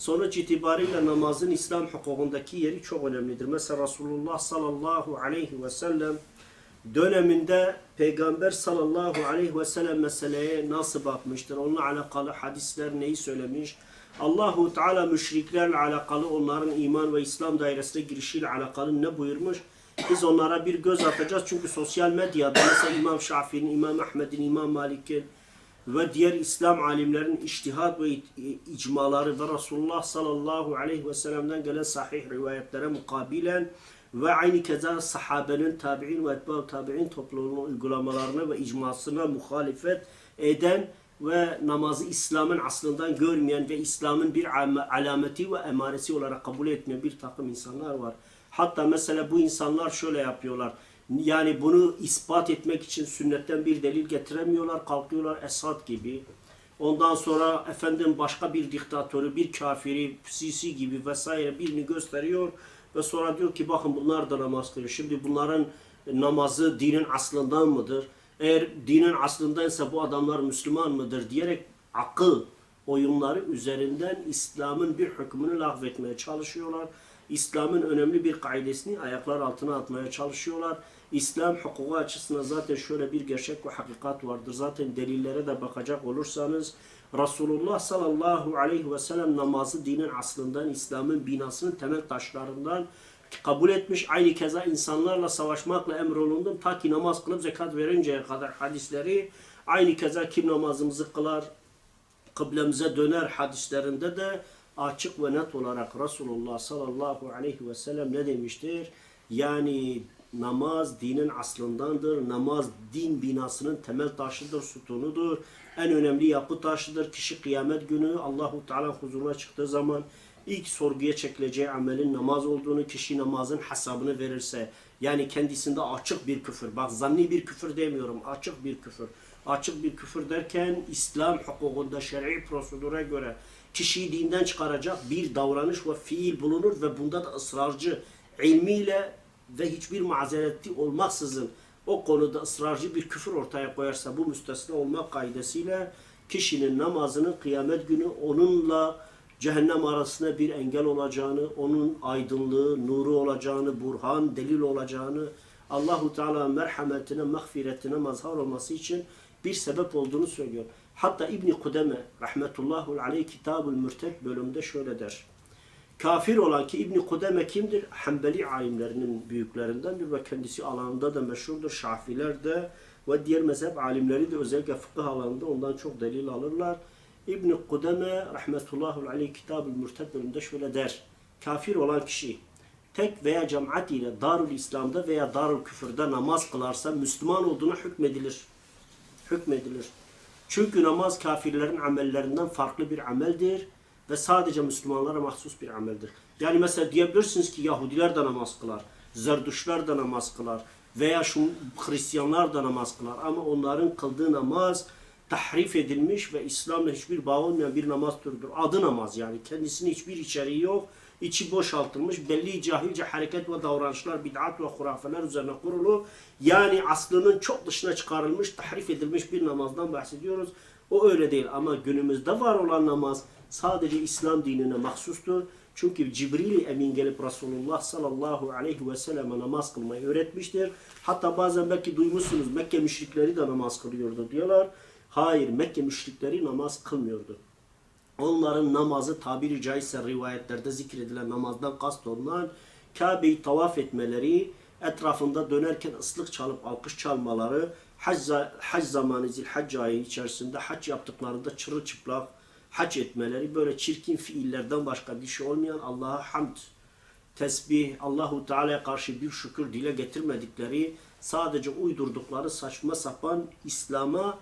Sonuç itibariyle namazın İslam hukukundaki yeri çok önemlidir. Mesela Resulullah sallallahu aleyhi ve sellem döneminde Peygamber sallallahu aleyhi ve sellem meseleye nasıl bakmıştır? Onunla alakalı hadisler neyi söylemiş? Allahu Teala müşriklerle alakalı onların iman ve İslam dairesine girişiyle alakalı ne buyurmuş? Biz onlara bir göz atacağız çünkü sosyal medyada mesela İmam Şafii'nin, İmam Ahmed'in, İmam Malik'in ve diğer İslam alimlerin iştihad ve icmaları ve Resulullah sallallahu aleyhi ve sellem'den gelen sahih rivayetlere mukabilen ve aynı keza sahabenin, tabi'in ve etba'u tabi'in topluluğunun uygulamalarına ve icmasına muhalefet eden ve namazı İslam'ın aslından görmeyen ve İslam'ın bir am- alameti ve emaresi olarak kabul etmeyen bir takım insanlar var. Hatta mesela bu insanlar şöyle yapıyorlar. Yani bunu ispat etmek için sünnetten bir delil getiremiyorlar. Kalkıyorlar Esad gibi. Ondan sonra efendim başka bir diktatörü, bir kafiri, Sisi gibi vesaire birini gösteriyor ve sonra diyor ki bakın bunlar da namaz kılıyor. Şimdi bunların namazı dinin aslından mıdır? Eğer dinin aslındansa bu adamlar Müslüman mıdır diyerek akıl oyunları üzerinden İslam'ın bir hükmünü lağvetmeye çalışıyorlar. İslam'ın önemli bir kaidesini ayaklar altına atmaya çalışıyorlar. İslam hukuku açısından zaten şöyle bir gerçek ve hakikat vardır. Zaten delillere de bakacak olursanız Resulullah sallallahu aleyhi ve sellem namazı dinin aslından, İslam'ın binasının temel taşlarından kabul etmiş. Aynı keza insanlarla savaşmakla emrolundum. Ta ki namaz kılıp zekat verinceye kadar hadisleri aynı keza kim namazımızı kılar, kıblemize döner hadislerinde de açık ve net olarak Resulullah sallallahu aleyhi ve sellem ne demiştir? Yani namaz dinin aslındandır. Namaz din binasının temel taşıdır, sütunudur. En önemli yapı taşıdır. Kişi kıyamet günü Allahu Teala huzuruna çıktığı zaman ilk sorguya çekileceği amelin namaz olduğunu, kişi namazın hesabını verirse, yani kendisinde açık bir küfür, bak zanni bir küfür demiyorum, açık bir küfür. Açık bir küfür derken İslam hukukunda şer'i prosedüre göre kişiyi dinden çıkaracak bir davranış ve fiil bulunur ve bunda da ısrarcı ilmiyle ve hiçbir mazereti olmaksızın o konuda ısrarcı bir küfür ortaya koyarsa bu müstesna olmak kaidesiyle kişinin namazının kıyamet günü onunla cehennem arasında bir engel olacağını, onun aydınlığı, nuru olacağını, burhan, delil olacağını, Allahu Teala merhametine, mağfiretine mazhar olması için bir sebep olduğunu söylüyor. Hatta İbn Kudeme rahmetullahul aleyh Kitabul Mürted bölümünde şöyle der. Kafir olan ki İbn Kudeme kimdir? Hanbeli alimlerinin büyüklerindendir ve kendisi alanında da meşhurdur. Şafiler de ve diğer mezhep alimleri de özellikle fıkıh alanında ondan çok delil alırlar. İbn Kudeme rahmetullahul aleyh Kitabul Mürted bölümünde şöyle der. Kafir olan kişi tek veya cemaat ile Darül İslam'da veya Darül Küfür'de namaz kılarsa Müslüman olduğuna hükmedilir. Hükmedilir. Çünkü namaz kafirlerin amellerinden farklı bir ameldir ve sadece Müslümanlara mahsus bir ameldir. Yani mesela diyebilirsiniz ki Yahudiler de namaz kılar, Zerdüşler de namaz kılar veya şu Hristiyanlar da namaz kılar ama onların kıldığı namaz tahrif edilmiş ve İslam'la hiçbir bağ olmayan bir namaz türüdür. Adı namaz yani. Kendisinin hiçbir içeriği yok. içi boşaltılmış. Belli cahilce hareket ve davranışlar, bid'at ve hurafeler üzerine kurulu. Yani aslının çok dışına çıkarılmış, tahrif edilmiş bir namazdan bahsediyoruz. O öyle değil ama günümüzde var olan namaz sadece İslam dinine mahsustur. Çünkü Cibril Emin gelip Resulullah sallallahu aleyhi ve selleme namaz kılmayı öğretmiştir. Hatta bazen belki duymuşsunuz Mekke müşrikleri de namaz kılıyordu diyorlar. Hayır Mekke müşrikleri namaz kılmıyordu. Onların namazı tabiri caizse rivayetlerde zikredilen namazdan kast olunan Kabe'yi tavaf etmeleri, etrafında dönerken ıslık çalıp alkış çalmaları, hac, hac zamanı zilhac ayı içerisinde hac yaptıklarında çırılçıplak hac etmeleri böyle çirkin fiillerden başka bir şey olmayan Allah'a hamd, tesbih, Allahu Teala'ya karşı bir şükür dile getirmedikleri sadece uydurdukları saçma sapan İslam'a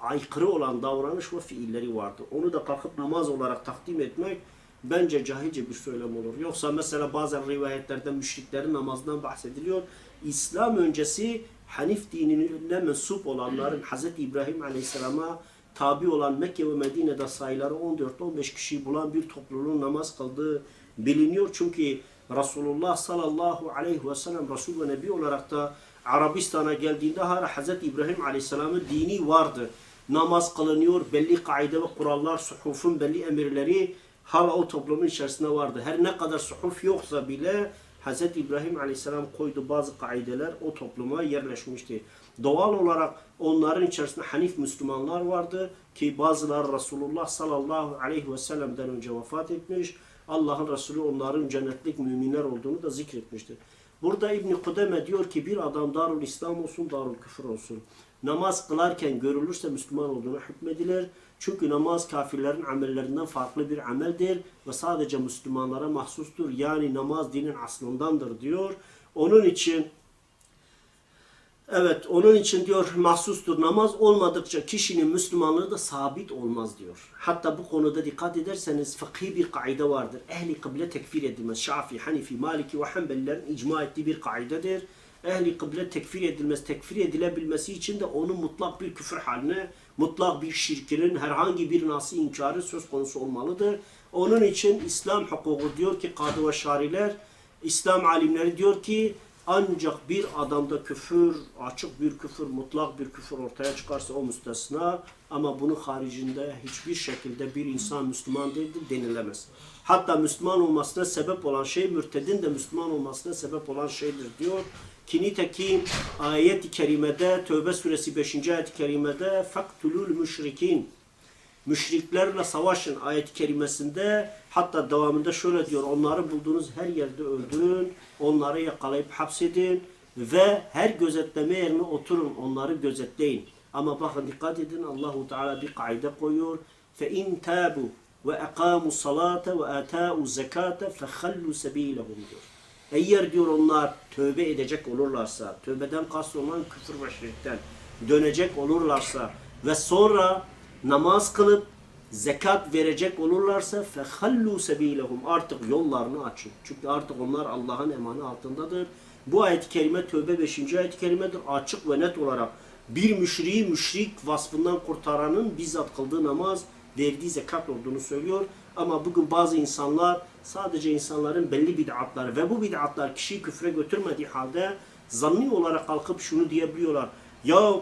aykırı olan davranış ve fiilleri vardır. Onu da kalkıp namaz olarak takdim etmek bence cahilce bir söylem olur. Yoksa mesela bazen rivayetlerde müşriklerin namazından bahsediliyor. İslam öncesi Hanif dinine mensup olanların Hz. İbrahim Aleyhisselam'a tabi olan Mekke ve Medine'de sayıları 14-15 kişiyi bulan bir topluluğun namaz kıldığı biliniyor. Çünkü Resulullah sallallahu aleyhi ve sellem Resul ve Nebi olarak da Arabistan'a geldiğinde hala Hz. İbrahim Aleyhisselam'ın dini vardı. Namaz kılınıyor, belli kaide ve kurallar, suhufun belli emirleri hala o toplumun içerisinde vardı. Her ne kadar suhuf yoksa bile Hz. İbrahim Aleyhisselam koydu bazı kaideler o topluma yerleşmişti. Doğal olarak onların içerisinde Hanif Müslümanlar vardı ki bazıları Resulullah sallallahu aleyhi ve sellem'den önce vefat etmiş. Allah'ın Resulü onların cennetlik müminler olduğunu da zikretmiştir. Burada İbn Kudeme diyor ki bir adam Darul İslam olsun, Darul Küfür olsun. Namaz kılarken görülürse Müslüman olduğuna hükmedilir. Çünkü namaz kafirlerin amellerinden farklı bir ameldir ve sadece Müslümanlara mahsustur. Yani namaz dinin aslındandır diyor. Onun için Evet, onun için diyor mahsustur. Namaz olmadıkça kişinin Müslümanlığı da sabit olmaz diyor. Hatta bu konuda dikkat ederseniz fıkhi bir kaide vardır. Ehli kıble tekfir edilmez. Şafii, Hanifi, Maliki ve Hanbelilerin icma ettiği bir kaidedir. Ehli kıble tekfir edilmez. Tekfir edilebilmesi için de onun mutlak bir küfür haline, mutlak bir şirkinin herhangi bir nası inkarı söz konusu olmalıdır. Onun için İslam hukuku diyor ki kadı ve şariler, İslam alimleri diyor ki ancak bir adamda küfür, açık bir küfür, mutlak bir küfür ortaya çıkarsa o müstesna ama bunun haricinde hiçbir şekilde bir insan Müslüman değildir denilemez. Hatta Müslüman olmasına sebep olan şey mürtedin de Müslüman olmasına sebep olan şeydir diyor. Ki nitekim ayet-i kerimede Tövbe suresi 5. ayet-i kerimede faktulul müşrikin müşriklerle savaşın ayet-i kerimesinde hatta devamında şöyle diyor onları bulduğunuz her yerde öldürün onları yakalayıp hapsedin ve her gözetleme yerine oturun onları gözetleyin ama bakın dikkat edin Allahu Teala bir kaide koyuyor fe in tabu ve aqamu salate ve ata'u zekate fehallu sebilehum diyor. Eğer diyor onlar tövbe edecek olurlarsa, tövbeden kast olan küfür ve şirkten dönecek olurlarsa ve sonra namaz kılıp zekat verecek olurlarsa fehallu sebilehum artık yollarını açın. Çünkü artık onlar Allah'ın emanı altındadır. Bu ayet-i kerime Tövbe 5. ayet-i kerimedir. Açık ve net olarak bir müşriği müşrik vasfından kurtaranın bizzat kıldığı namaz verdiği zekat olduğunu söylüyor. Ama bugün bazı insanlar sadece insanların belli bid'atları ve bu bid'atlar kişiyi küfre götürmediği halde zanni olarak kalkıp şunu diyebiliyorlar. Ya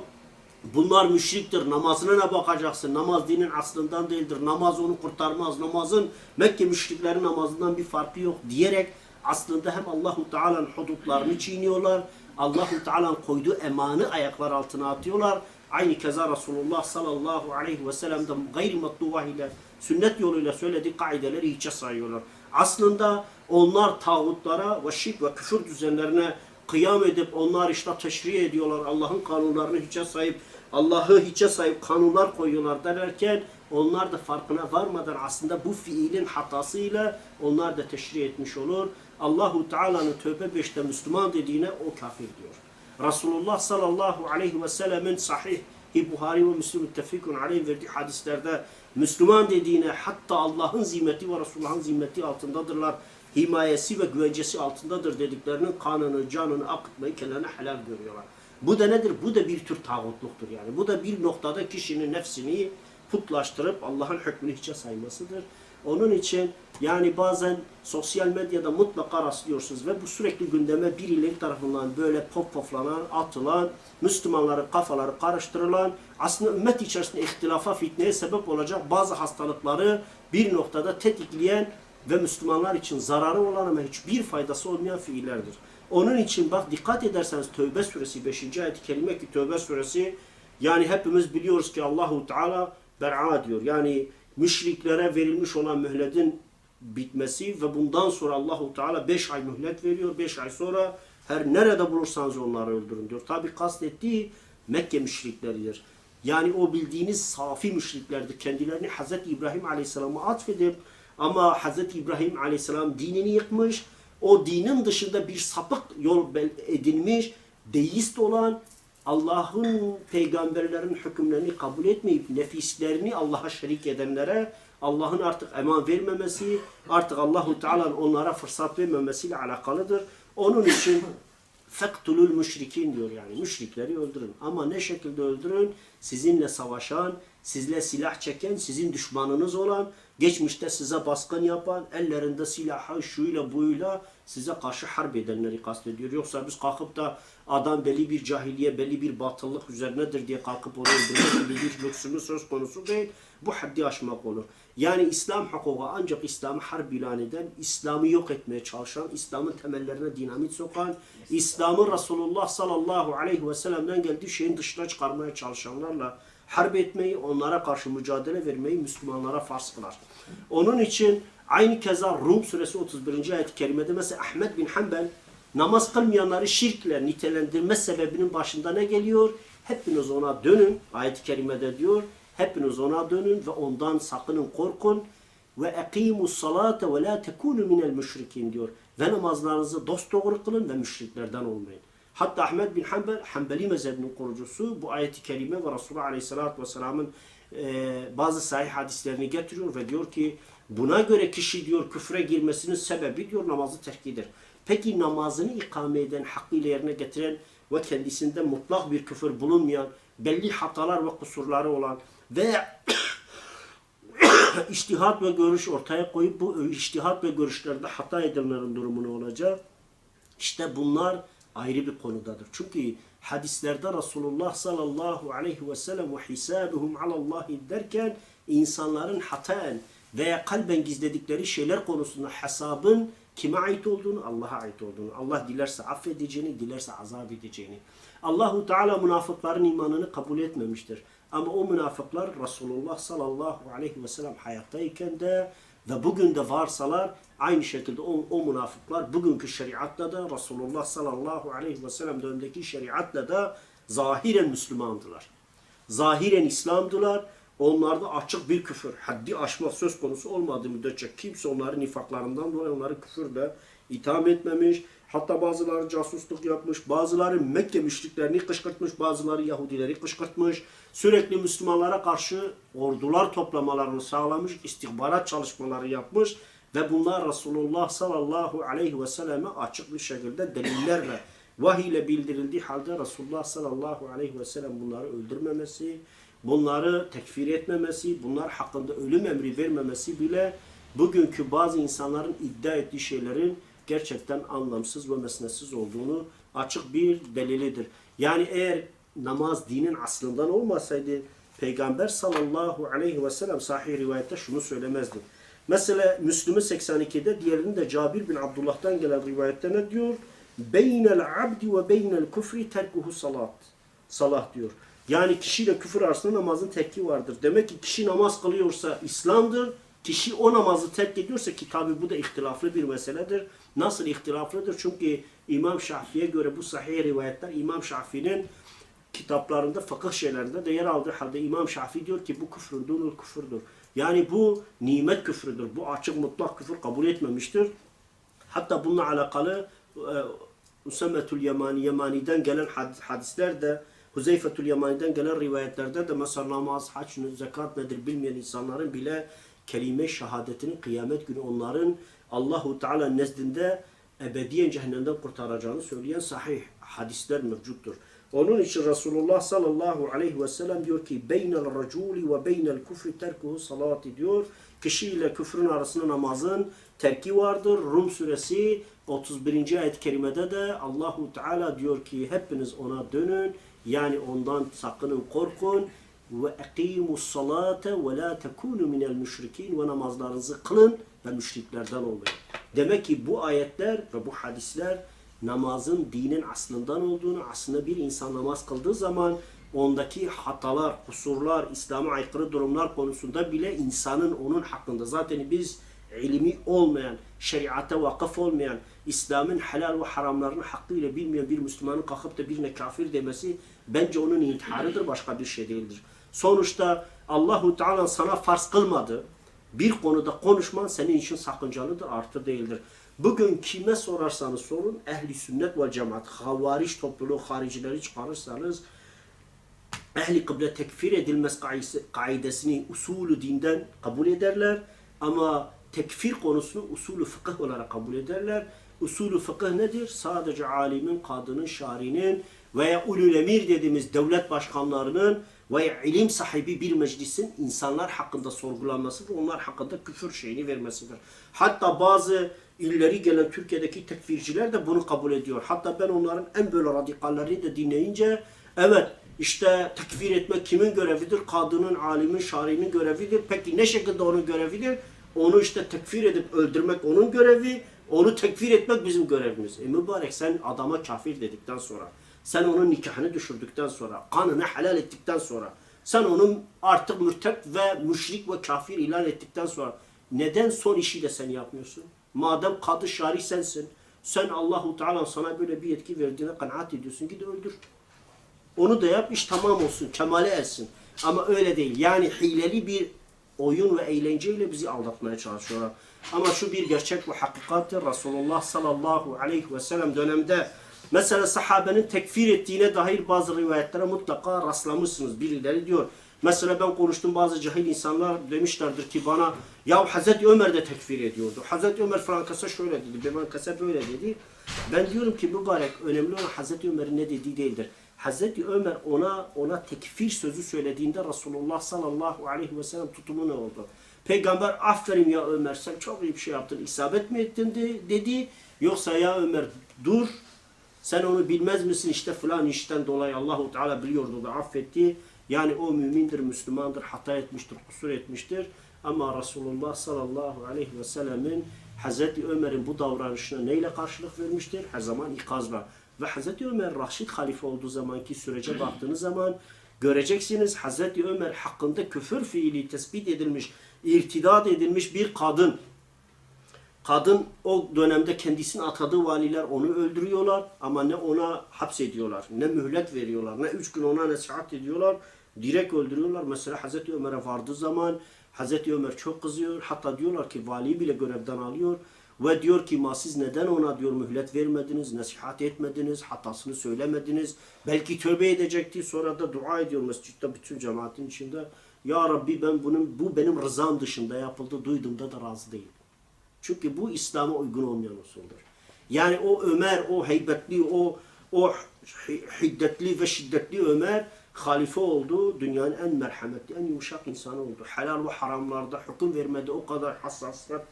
Bunlar müşriktir. Namazına ne bakacaksın? Namaz dinin aslından değildir. Namaz onu kurtarmaz. Namazın Mekke müşriklerin namazından bir farkı yok diyerek aslında hem Allahu Teala'nın hudutlarını çiğniyorlar. Allahu Teala'nın koyduğu emanı ayaklar altına atıyorlar. Aynı keza Resulullah sallallahu aleyhi ve sellem'de gayri matluva ile sünnet yoluyla söylediği kaideleri hiçe sayıyorlar. Aslında onlar tağutlara ve şirk ve küfür düzenlerine kıyam edip onlar işte teşri ediyorlar. Allah'ın kanunlarını hiçe sayıp Allah'ı hiçe sayıp kanunlar koyuyorlar derlerken onlar da farkına varmadan aslında bu fiilin hatasıyla onlar da teşri etmiş olur. Allahu Teala'nın Tövbe 5'te Müslüman dediğine o kafir diyor. Resulullah sallallahu aleyhi ve sellemin sahih Buhari ve Müslim müttefikun aleyh verdiği hadislerde Müslüman dediğine hatta Allah'ın zimmeti ve Resulullah'ın zimmeti altındadırlar himayesi ve güvencesi altındadır dediklerinin kanını, canını akıtmayı kendilerine helal görüyorlar. Bu da nedir? Bu da bir tür tağutluktur yani. Bu da bir noktada kişinin nefsini putlaştırıp Allah'ın hükmünü hiçe saymasıdır. Onun için yani bazen sosyal medyada mutlaka rastlıyorsunuz ve bu sürekli gündeme birileri tarafından böyle pop poflanan, atılan, Müslümanların kafaları karıştırılan, aslında ümmet içerisinde ihtilafa, fitneye sebep olacak bazı hastalıkları bir noktada tetikleyen ve Müslümanlar için zararı olan ama hiçbir faydası olmayan fiillerdir. Onun için bak dikkat ederseniz Tövbe suresi 5. ayet-i kerime ki Tövbe suresi yani hepimiz biliyoruz ki Allahu Teala ber'a diyor. Yani müşriklere verilmiş olan mühletin bitmesi ve bundan sonra Allahu Teala 5 ay mühlet veriyor. 5 ay sonra her nerede bulursanız onları öldürün diyor. Tabi kastettiği Mekke müşrikleridir. Yani o bildiğiniz safi müşriklerdir. Kendilerini Hz. İbrahim Aleyhisselam'a atfedip ama Hz. İbrahim Aleyhisselam dinini yıkmış. O dinin dışında bir sapık yol edinmiş, deist olan, Allah'ın peygamberlerin hükümlerini kabul etmeyip nefislerini Allah'a şerik edenlere Allah'ın artık eman vermemesi, artık Allahu Teala'nın onlara fırsat vermemesiyle alakalıdır. Onun için fektulul müşrikin diyor yani müşrikleri öldürün. Ama ne şekilde öldürün? Sizinle savaşan, sizle silah çeken, sizin düşmanınız olan, geçmişte size baskın yapan, ellerinde silahı şuyla buyla size karşı harp edenleri kastediyor. Yoksa biz kalkıp da adam belli bir cahiliye, belli bir batıllık üzerinedir diye kalkıp onu öldürmek gibi bir lüksümüz söz konusu değil. Bu haddi aşmak olur. Yani İslam hukuku ancak İslam'ı harp ilan eden, İslam'ı yok etmeye çalışan, İslam'ın temellerine dinamit sokan, İslam'ı Resulullah sallallahu aleyhi ve sellem'den geldiği şeyin dışına çıkarmaya çalışanlarla harp etmeyi, onlara karşı mücadele vermeyi Müslümanlara farz kılar. Onun için aynı keza Rum suresi 31. ayet-i kerimede mesela Ahmet bin Hanbel namaz kılmayanları şirkle nitelendirme sebebinin başında ne geliyor? Hepiniz ona dönün. Ayet-i kerimede diyor. Hepiniz ona dönün ve ondan sakının korkun. Ve ekimus salate ve la tekunu minel müşrikin diyor. Ve namazlarınızı dosdoğru kılın ve müşriklerden olmayın. Hatta Ahmed bin Hanbel, Hanbeli mezhebinin kurucusu bu ayeti kerime ve Resulullah Aleyhisselatü Vesselam'ın e, bazı sahih hadislerini getiriyor ve diyor ki buna göre kişi diyor küfre girmesinin sebebi diyor namazı terkidir. Peki namazını ikame eden, hakkıyla yerine getiren ve kendisinde mutlak bir küfür bulunmayan, belli hatalar ve kusurları olan veya iştihat ve görüş ortaya koyup bu iştihat ve görüşlerde hata edenlerin durumu ne olacak? İşte bunlar ayrı bir konudadır. Çünkü hadislerde Resulullah sallallahu aleyhi ve sellem ve hisabuhum alallahi derken insanların hataen veya kalben gizledikleri şeyler konusunda hesabın kime ait olduğunu, Allah'a ait olduğunu, Allah dilerse affedeceğini, dilerse azap edeceğini. Allahu Teala münafıkların imanını kabul etmemiştir. Ama o münafıklar Resulullah sallallahu aleyhi ve sellem hayattayken de ve bugün de varsalar aynı şekilde o, o münafıklar bugünkü şeriatla da Resulullah sallallahu aleyhi ve sellem dönemindeki şeriatla da zahiren Müslümandılar. Zahiren İslam'dılar. Onlarda açık bir küfür, haddi aşmak söz konusu olmadığı müddetçe kimse onların nifaklarından dolayı onları küfürle itham etmemiş. Hatta bazıları casusluk yapmış, bazıları Mekke müşriklerini kışkırtmış, bazıları Yahudileri kışkırtmış. Sürekli Müslümanlara karşı ordular toplamalarını sağlamış, istihbarat çalışmaları yapmış ve bunlar Resulullah sallallahu aleyhi ve selleme açık bir şekilde delillerle, vahiy ile bildirildiği halde Resulullah sallallahu aleyhi ve sellem bunları öldürmemesi, bunları tekfir etmemesi, bunlar hakkında ölüm emri vermemesi bile bugünkü bazı insanların iddia ettiği şeylerin gerçekten anlamsız ve mesnetsiz olduğunu açık bir delilidir. Yani eğer namaz dinin aslından olmasaydı Peygamber sallallahu aleyhi ve sellem sahih rivayette şunu söylemezdi. Mesela Müslüm'ü 82'de diğerinin de Cabir bin Abdullah'tan gelen rivayette ne diyor? Beynel abdi ve beynel küfri terkuhu salat. Salah diyor. Yani kişiyle küfür arasında namazın terki vardır. Demek ki kişi namaz kılıyorsa İslam'dır. Kişi o namazı terk ediyorsa ki tabi bu da ihtilaflı bir meseledir. Nasıl ihtilaflıdır? Çünkü İmam Şafii'ye göre bu sahih rivayetler İmam Şafii'nin kitaplarında, fıkıh şeylerinde de yer aldığı halde İmam Şafii diyor ki bu küfrün dunul küfürdür. Yani bu nimet küfrüdür. Bu açık mutlak küfür kabul etmemiştir. Hatta bununla alakalı e, Usametül Yemani, Yemani'den gelen hadis, hadisler de Huzeyfetül Yemani'den gelen rivayetlerde de mesela namaz, hac, zekat nedir bilmeyen insanların bile kelime şehadetini kıyamet günü onların Allahu Teala nezdinde ebediyen cehennemden kurtaracağını söyleyen sahih hadisler mevcuttur. Onun için Resulullah sallallahu aleyhi ve sellem diyor ki beynel raculi ve beynel küfri terkuhu salati diyor. Kişi ile küfrün arasında namazın terki vardır. Rum suresi 31. ayet-i kerimede de Allahu Teala diyor ki hepiniz ona dönün. Yani ondan sakının korkun ve ekimus salate ve la tekunu minel müşrikin ve namazlarınızı kılın ve müşriklerden olmayın. Demek ki bu ayetler ve bu hadisler namazın dinin aslından olduğunu, aslında bir insan namaz kıldığı zaman ondaki hatalar, kusurlar, İslam'a aykırı durumlar konusunda bile insanın onun hakkında. Zaten biz ilmi olmayan, şeriata vakıf olmayan, İslam'ın helal ve haramlarını hakkıyla bilmeyen bir Müslümanın kalkıp da birine kafir demesi bence onun intiharıdır, başka bir şey değildir. Sonuçta Allahu Teala sana farz kılmadı. Bir konuda konuşman senin için sakıncalıdır, artı değildir. Bugün kime sorarsanız sorun, ehli sünnet ve cemaat, havariş topluluğu, haricileri çıkarırsanız, ehli kıble tekfir edilmez kaidesini usulü dinden kabul ederler. Ama tekfir konusunu usulü fıkıh olarak kabul ederler. Usulü fıkıh nedir? Sadece alimin, kadının, şarinin veya ulul emir dediğimiz devlet başkanlarının veya ilim sahibi bir meclisin insanlar hakkında sorgulanmasıdır. Onlar hakkında küfür şeyini vermesidir. Hatta bazı illeri gelen Türkiye'deki tekfirciler de bunu kabul ediyor. Hatta ben onların en böyle radikallerini de dinleyince evet işte tekfir etmek kimin görevidir? Kadının, alimin, şarinin görevidir. Peki ne şekilde onun görevidir? Onu işte tekfir edip öldürmek onun görevi. Onu tekfir etmek bizim görevimiz. E mübarek sen adama kafir dedikten sonra, sen onun nikahını düşürdükten sonra, kanını helal ettikten sonra, sen onun artık mürtet ve müşrik ve kafir ilan ettikten sonra neden son işi de sen yapmıyorsun? Madem kadı şari sensin, sen Allahu Teala sana böyle bir yetki verdiğine kanaat ediyorsun, git öldür. Onu da yap, iş tamam olsun, kemale ersin. Ama öyle değil. Yani hileli bir oyun ve eğlenceyle bizi aldatmaya çalışıyorlar. Ama şu bir gerçek ve hakikattir. Resulullah sallallahu aleyhi ve sellem dönemde mesela sahabenin tekfir ettiğine dair bazı rivayetlere mutlaka rastlamışsınız. Birileri diyor. Mesela ben konuştum bazı cahil insanlar demişlerdir ki bana ya Hazreti Ömer de tekfir ediyordu. Hazreti Ömer falan kasa şöyle dedi, Beman kasa böyle dedi. Ben diyorum ki mübarek önemli olan Hazreti Ömer'in ne dediği değildir. Hazreti Ömer ona ona tekfir sözü söylediğinde Resulullah sallallahu aleyhi ve sellem tutumu ne oldu? Peygamber aferin ya Ömer sen çok iyi bir şey yaptın. İsabet mi ettin de, dedi. Yoksa ya Ömer dur sen onu bilmez misin işte falan işten dolayı Allahu Teala biliyordu da affetti. Yani o mümindir, Müslümandır, hata etmiştir, kusur etmiştir. Ama Resulullah sallallahu aleyhi ve sellemin Hazreti Ömer'in bu davranışına neyle karşılık vermiştir? Her zaman ikazla. Ve Hazreti Ömer Raşid halife olduğu zamanki sürece baktığınız zaman göreceksiniz Hazreti Ömer hakkında küfür fiili tespit edilmiş, irtidat edilmiş bir kadın. Kadın o dönemde kendisini atadığı valiler onu öldürüyorlar ama ne ona hapsediyorlar, ne mühlet veriyorlar, ne üç gün ona nasihat ediyorlar. Direkt öldürüyorlar. Mesela Hazreti Ömer'e vardığı zaman Hazreti Ömer çok kızıyor. Hatta diyorlar ki valiyi bile görevden alıyor. Ve diyor ki ma siz neden ona diyor mühlet vermediniz, nasihat etmediniz, hatasını söylemediniz. Belki tövbe edecekti. Sonra da dua ediyor mescitte bütün cemaatin içinde. Ya Rabbi ben bunun bu benim rızam dışında yapıldı. Duyduğumda da razı değilim. Çünkü bu İslam'a uygun olmayan usuldür. Yani o Ömer, o heybetli, o o hiddetli ve şiddetli Ömer halife oldu. Dünyanın en merhametli, en yumuşak insanı oldu. Helal ve haramlarda hüküm vermedi. O kadar hassasiyet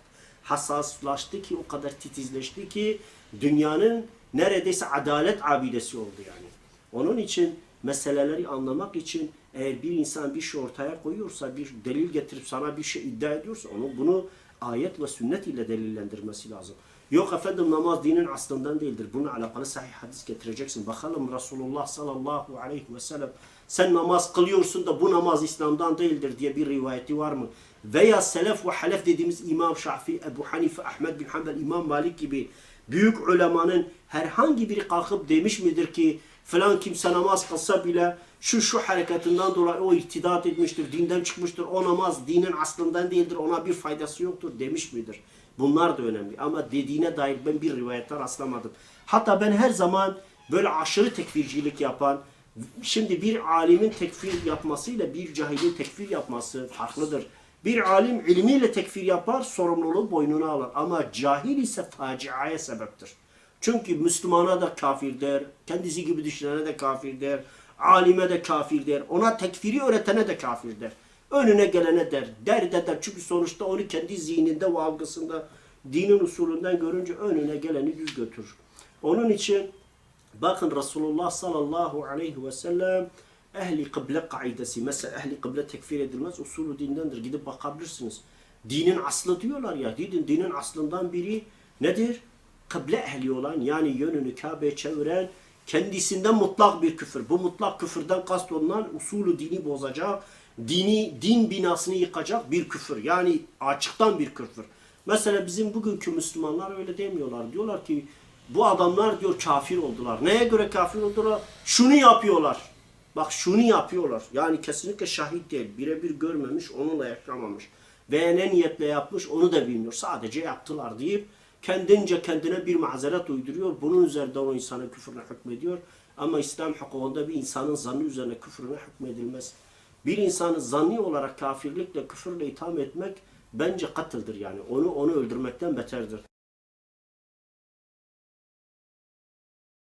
hassaslaştı ki, o kadar titizleşti ki dünyanın neredeyse adalet abidesi oldu yani. Onun için meseleleri anlamak için eğer bir insan bir şey ortaya koyuyorsa, bir delil getirip sana bir şey iddia ediyorsa onu bunu ayet ve sünnet ile delillendirmesi lazım. Yok efendim namaz dinin aslından değildir. Bununla alakalı sahih hadis getireceksin. Bakalım Resulullah sallallahu aleyhi ve sellem sen namaz kılıyorsun da bu namaz İslam'dan değildir diye bir rivayeti var mı? Veya selef ve halef dediğimiz İmam Şafii, Ebu Hanife, Ahmed bin Hanbel, İmam Malik gibi büyük ulemanın herhangi biri kalkıp demiş midir ki falan kimse namaz kılsa bile şu şu hareketinden dolayı o irtidat etmiştir, dinden çıkmıştır, o namaz dinin aslından değildir, ona bir faydası yoktur demiş midir? Bunlar da önemli ama dediğine dair ben bir rivayette rastlamadım. Hatta ben her zaman böyle aşırı tekfircilik yapan, şimdi bir alimin tekfir yapmasıyla bir cahilin tekfir yapması farklıdır. Bir alim ilmiyle tekfir yapar, sorumluluğu boynuna alır. Ama cahil ise faciaya sebeptir. Çünkü Müslümana da kafir der, kendisi gibi düşünene de kafir der, alime de kafir der, ona tekfiri öğretene de kafir der. Önüne gelene der, der de der. Çünkü sonuçta onu kendi zihninde ve algısında dinin usulünden görünce önüne geleni düz götürür. Onun için bakın Resulullah sallallahu aleyhi ve sellem ehli kıble kaidesi. Mesela ehli kıble tekfir edilmez. Usulü dindendir. Gidip bakabilirsiniz. Dinin aslı diyorlar ya. Dinin, dinin aslından biri nedir? Kıble ehli olan yani yönünü Kabe'ye çeviren kendisinden mutlak bir küfür. Bu mutlak küfürden kast olunan usulü dini bozacak, dini din binasını yıkacak bir küfür. Yani açıktan bir küfür. Mesela bizim bugünkü Müslümanlar öyle demiyorlar. Diyorlar ki bu adamlar diyor kafir oldular. Neye göre kafir oldular? Şunu yapıyorlar. Bak şunu yapıyorlar. Yani kesinlikle şahit değil. Birebir görmemiş, onunla yaşamamış. Veya ne niyetle yapmış onu da bilmiyor. Sadece yaptılar deyip kendince kendine bir mazeret uyduruyor. Bunun üzerinde o insana küfrüne hükmediyor. Ama İslam hukukunda bir insanın zannı üzerine küfrüne hükmedilmez. Bir insanı zanni olarak kafirlikle, küfürle itham etmek bence katıldır yani. Onu onu öldürmekten beterdir.